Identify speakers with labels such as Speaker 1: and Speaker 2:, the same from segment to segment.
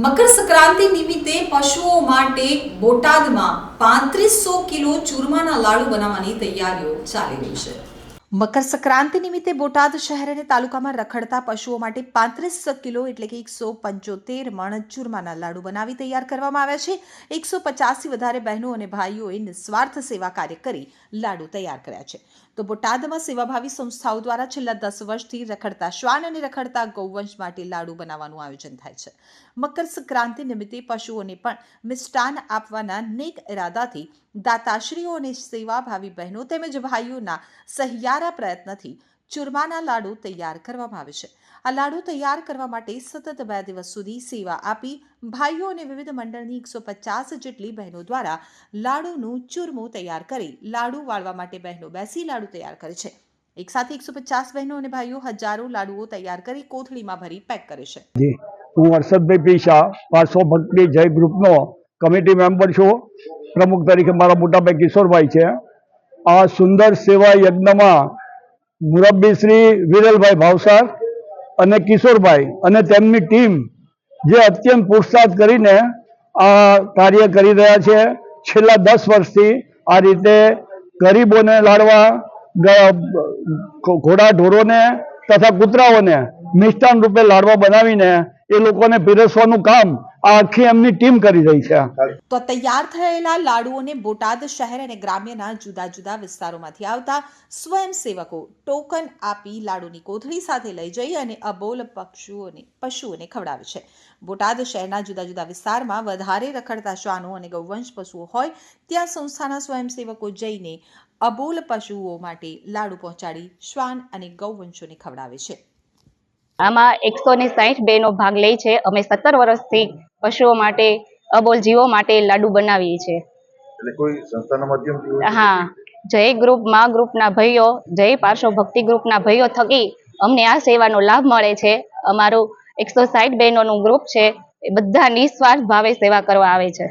Speaker 1: મકર સંક્રાંતિ નિમિત્તે પશુઓ માટે બોટાદમાં પાંત્રીસો કિલો ચૂરમાના લાડુ બનાવવાની તૈયારીઓ ચાલી રહી છે. મકર સંક્રાંતિ નિમિત્તે બોટાદ શહેર અને તાલુકામાં રખડતા પશુઓ માટે પાંત્રીસો કિલો એટલે કે એકસો પંચોતેર મણ ચૂરમાના લાડુ બનાવી તૈયાર કરવામાં આવ્યા છે. એકસો પચાસથી વધારે બહેનો અને ભાઈઓએ નિસ્વાર્થ સેવા કાર્ય કરી લાડુ તૈયાર કર્યા છે. તો બોટાદમાં સેવાભાવી સંસ્થાઓ દ્વારા છેલ્લા દસ વર્ષથી રખડતા શ્વાન અને રખડતા ગૌવંશ માટે લાડુ બનાવવાનું આયોજન થાય છે. મકર સંક્રાંતિ નિમિત્તે પશુઓને પણ મિષ્ટાન આપવાના નેક ઇરાદાથી દાતાશ્રીઓ અને સેવાભાવી બહેનો તેમજ ભાઈઓના સહિયારા પ્રયત્નથી ચૂરમાના લાડુ તૈયાર કરવામાં આવે છે. આ લાડુ તૈયાર કરવા માટે સતત બે દિવસ સુધી સેવા આપી ભાઈઓ અને વિવિધ મંડળની એકસો પચાસ જેટલી બહેનો દ્વારા લાડુનું ચૂરમું તૈયાર કરી લાડુ વાળવા માટે બહેનો બેસી લાડુ તૈયાર કરે છે. એક સાથે એકસો પચાસ બહેનો અને ભાઈઓ હજારો લાડુઓ તૈયાર કરી કોથળીમાં ભરી પેક કરે છે.
Speaker 2: હું હર્ષદભાઈ પી શાહ પાર્શ્વ ભક્તિ જય ગ્રુપનો કમિટી મેમ્બર છું. પ્રમુખ તરીકે મારા મોટાભાઈ કિશોરભાઈ છે. આ સુંદર સેવા યજ્ઞમાં મુરબ્બી શ્રી વિરલભાઈ ભાવસાર અને કિશોરભાઈ અને તેમની ટીમ જે અત્યંત પુરુષાર્થ કરીને આ કાર્ય કરી રહ્યા છે. છેલ્લા દસ વર્ષથી આ રીતે ગરીબોને લાડવા ઘોડા ઢોરોને તથા કૂતરાઓને મિષ્ટાન રૂપે લાડવા બનાવીને એ લોકોને પીરસવાનું કામ આખી એમની ટીમ કરી રહી છે.
Speaker 1: તો તૈયાર થયેલા લાડુઓને બોટાદ શહેર અને ગ્રામ્યના જુદા જુદા વિસ્તારોમાંથી આવતા સ્વયંસેવકો ટોકન આપી લાડુની કોથળી સાથે લઈ જઈ અને અબોલ પક્ષુઓને, પશુઓને ખવડાવે છે. બોટાદ શહેરના જુદા જુદા વિસ્તારમાં વધારે રખડતા શ્વાનો અને ગૌવંશ પશુઓ હોય ત્યાં સંસ્થાના સ્વયંસેવકો જઈને અબોલ પશુઓ માટે લાડુ પહોંચાડી શ્વાન અને ગૌવંશોને ખવડાવે છે.
Speaker 3: આમાં એકસો ને સાહીઠ બહેનો ભાગ લે છે. અમે સત્તર વર્ષથી પશુઓ માટે અબોલ જીવો માટે લાડુ બનાવીએ છીએ.
Speaker 4: એટલે કોઈ સંસ્થાના માધ્યમથી હોય? છે?
Speaker 3: હા. જય ગ્રુપ મા ગ્રુપના ભાઈઓ જય પાર્શ્વ ભક્તિ ગ્રુપના ભાઈઓ થકી અમને આ સેવાનો લાભ મળે છે. અમારું એકસો સાહીઠ બહેનોનું ગ્રુપ છે. એ બધા નિસ્વાર્થ ભાવે સેવા કરવા આવે છે.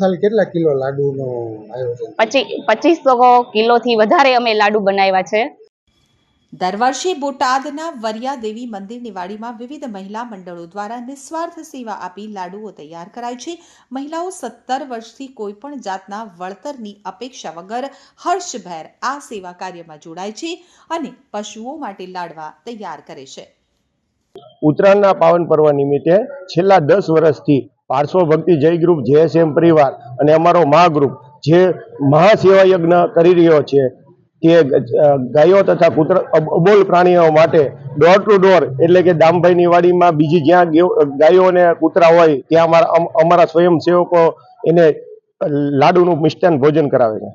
Speaker 5: સાલ કેટલા કિલો લાડુનો આયોજન?
Speaker 3: પચી પચીસો કિલોથી વધારે અમે લાડુ બનાવ્યા છે.
Speaker 1: દર વર્ષે બોટાદના વરિયા દેવી મંદિરની વાડીમાં વિવિધ મહિલા મંડળો દ્વારા નિસ્વાર્થ સેવા આપી લાડુઓ તૈયાર કરાય છે. મહિલાઓ સત્તર વર્ષથી કોઈ પણ જાતના વળતરની અપેક્ષા વગર હર્ષભેર આ સેવા કાર્યમાં જોડાય છે અને પશુઓ માટે લાડવા તૈયાર કરે છે.
Speaker 6: ઉત્તરાયણના પાવન પર્વ નિમિત્તે છેલ્લા દસ વર્ષથી પાર્શ્વ ભક્તિ જય ગ્રુપ જેએસએમ પરિવાર અને અમારો મહા ગ્રુપ જે મહાસેવા યજ્ઞ કરી રહ્યો છે અ, ગાયો તથા કૂતરા અબોલ પ્રાણીઓ માટે ડોર ટુ ડોર એટલે કે દામભાઈની વાડીમાં બીજી જ્યાં ગાયો અને કૂતરા હોય ત્યાં અમારા અમારા સ્વયંસેવકો એને લાડુનું મિષ્ટાન ભોજન કરાવે છે.